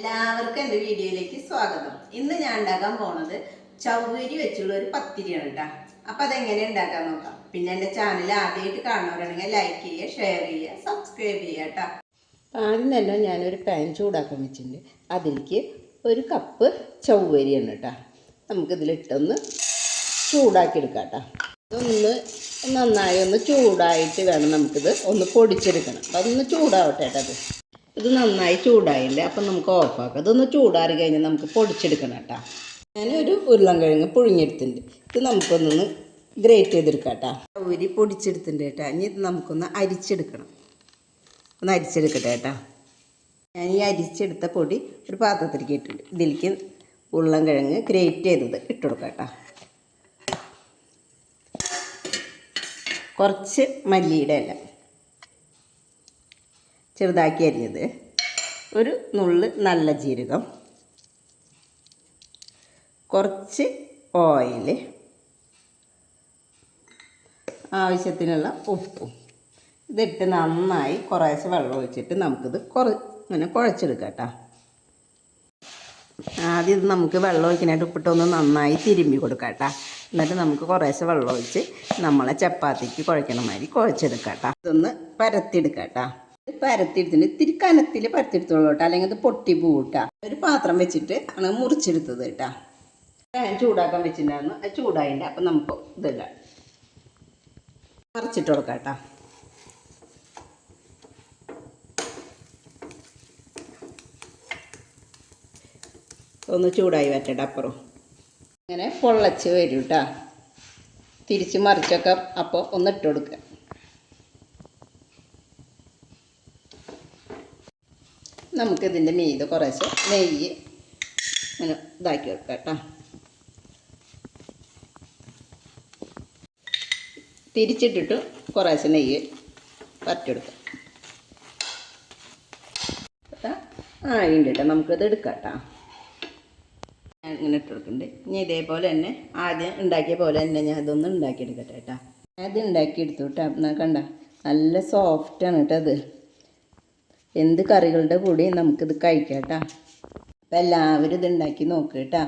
എല്ലാവർക്കും എന്റെ വീഡിയോയിലേക്ക് സ്വാഗതം. ഇന്ന് ഞാൻ ഉണ്ടാക്കാൻ പോണത് ചൗവരി വെച്ചുള്ള ഒരു പത്തിരിയാണ് കേട്ടോ അപ്പം അതെങ്ങനെ ഉണ്ടാക്കാൻ നോക്കാം. പിന്നെ എന്റെ ചാനൽ ആദ്യമായിട്ട് കാണുന്നവരാണെങ്കിൽ ലൈക്ക് ചെയ്യുക ഷെയർ ചെയ്യുക സബ്സ്ക്രൈബ് ചെയ്യുക കേട്ടോ ആദ്യം തന്നെ ഞാനൊരു പാൻ ചൂടാക്കാൻ വെച്ചിട്ടുണ്ട്. അതിലേക്ക് ഒരു കപ്പ് ചൗവരിയാണ് കേട്ടോ നമുക്കിതിലിട്ടൊന്ന് ചൂടാക്കി എടുക്കാം കേട്ടോ ഇതൊന്ന് നന്നായി ഒന്ന് ചൂടായിട്ട് വേണം നമുക്കിത് ഒന്ന് പൊടിച്ചെടുക്കണം. അതൊന്ന് ചൂടാവട്ടെ കേട്ടോ അത് ഇത് നന്നായി ചൂടായില്ലേ? അപ്പം നമുക്ക് ഓഫാക്കാം. ഇതൊന്ന് ചൂടാറി കഴിഞ്ഞാൽ നമുക്ക് പൊടിച്ചെടുക്കണം കേട്ടോ. ഞാനൊരു ഉരുളൻകിഴങ്ങ് പുഴുങ്ങിയെടുത്തിട്ടുണ്ട്. ഇത് നമുക്കൊന്നൊന്ന് ഗ്രേറ്റ് ചെയ്തെടുക്കാം കേട്ടോ. ഉരി പൊടിച്ചെടുത്തിട്ടുണ്ട് കേട്ടോ. ഇനി ഇത് നമുക്കൊന്ന് അരിച്ചെടുക്കണം. ഒന്ന് അരിച്ചെടുക്കട്ടെ കേട്ടോ. ഞാൻ ഈ അരിച്ചെടുത്ത പൊടി ഒരു പാത്രത്തിലേക്ക് ഇട്ടിട്ടുണ്ട്. ഇതിലേക്ക് ഉരുളൻകിഴങ്ങ് ഗ്രേറ്റ് ചെയ്തത് ഇട്ട് കൊടുക്കാം കേട്ടോ. കുറച്ച് മല്ലിയുടെ ഇല ചെറുതാക്കി അരിഞ്ഞത്. ഒരു നുള്ള് നല്ല ജീരകം. കുറച്ച് ഓയിൽ ആവശ്യത്തിനുള്ള ഉപ്പും. ഇതിട്ട് നന്നായി കുറേശ്ശെ വെള്ളം ഒഴിച്ചിട്ട് നമുക്കിത് കുറ ഇങ്ങനെ കുഴച്ചെടുക്കാം കേട്ടോ ആദ്യം ഇത് നമുക്ക് വെള്ളം ഒഴിക്കാനായിട്ട് ഉപ്പിട്ടൊന്ന് നന്നായി തിരുമ്പി കൊടുക്കാം കേട്ടോ എന്നിട്ട് നമുക്ക് കുറേശ്ശെ വെള്ളം ഒഴിച്ച് നമ്മളെ ചപ്പാത്തിക്ക് കുഴക്കണ മാതിരി കുഴച്ചെടുക്കാം കേട്ടോ ഇതൊന്ന് പരത്തിയെടുക്കാം കേട്ടോ പരത്തിയെടുത്തിട്ട് ഇത്തിരി കനത്തിൽ പരത്തിയെടുത്തോളൂ കേട്ടോ. അല്ലെങ്കിൽ അത് പൊട്ടി പോകൂട്ടാ ഒരു പാത്രം വെച്ചിട്ട് ആണ് മുറിച്ചെടുത്തത് കേട്ടാ. ഞാൻ ചൂടാക്കാൻ വെച്ചിട്ടുണ്ടായിരുന്നു. അത് ചൂടായില്ല അപ്പം നമുക്ക് ഇതില്ല മറിച്ചിട്ട് കൊടുക്കാം കേട്ടോ. ഒന്ന് ചൂടായി വറ്റട്ടെ അപ്പുറം. അങ്ങനെ പൊള്ളച്ച് വരും കേട്ടോ. തിരിച്ച് മറിച്ചൊക്കെ അപ്പോൾ ഒന്ന് ഇട്ട് കൊടുക്കുക. നമുക്കിതിന്റെ മീത് കുറേശ്ശെ നെയ്യ് ഇങ്ങനെ ഇതാക്കി വെക്കാം കേട്ടോ. തിരിച്ചിട്ടിട്ട് കുറേശ്ശെ നെയ്യ് പരട്ടിയെടുക്കാം ആ ഉണ്ട് കേട്ടോ നമുക്കിത് എടുക്കാം കേട്ടോ. ഇങ്ങനെ ഇട്ടെടുക്കുന്നുണ്ട് ഇനി ഇതേപോലെ തന്നെ ആദ്യം ഉണ്ടാക്കിയ പോലെ തന്നെ ഞാൻ ഇതൊന്ന് ഉണ്ടാക്കിയെടുക്കട്ടെ കേട്ടോ. അത് ഉണ്ടാക്കിയെടുത്തു കേട്ടോ. എന്നാൽ കണ്ട? നല്ല സോഫ്റ്റാണ് കേട്ടോ അത് എന്ത് കറികളുടെ കൂടെയും നമുക്കിത് കഴിക്കാം കേട്ടോ. അപ്പം എല്ലാവരും ഇത് ഉണ്ടാക്കി നോക്കുക കേട്ടോ.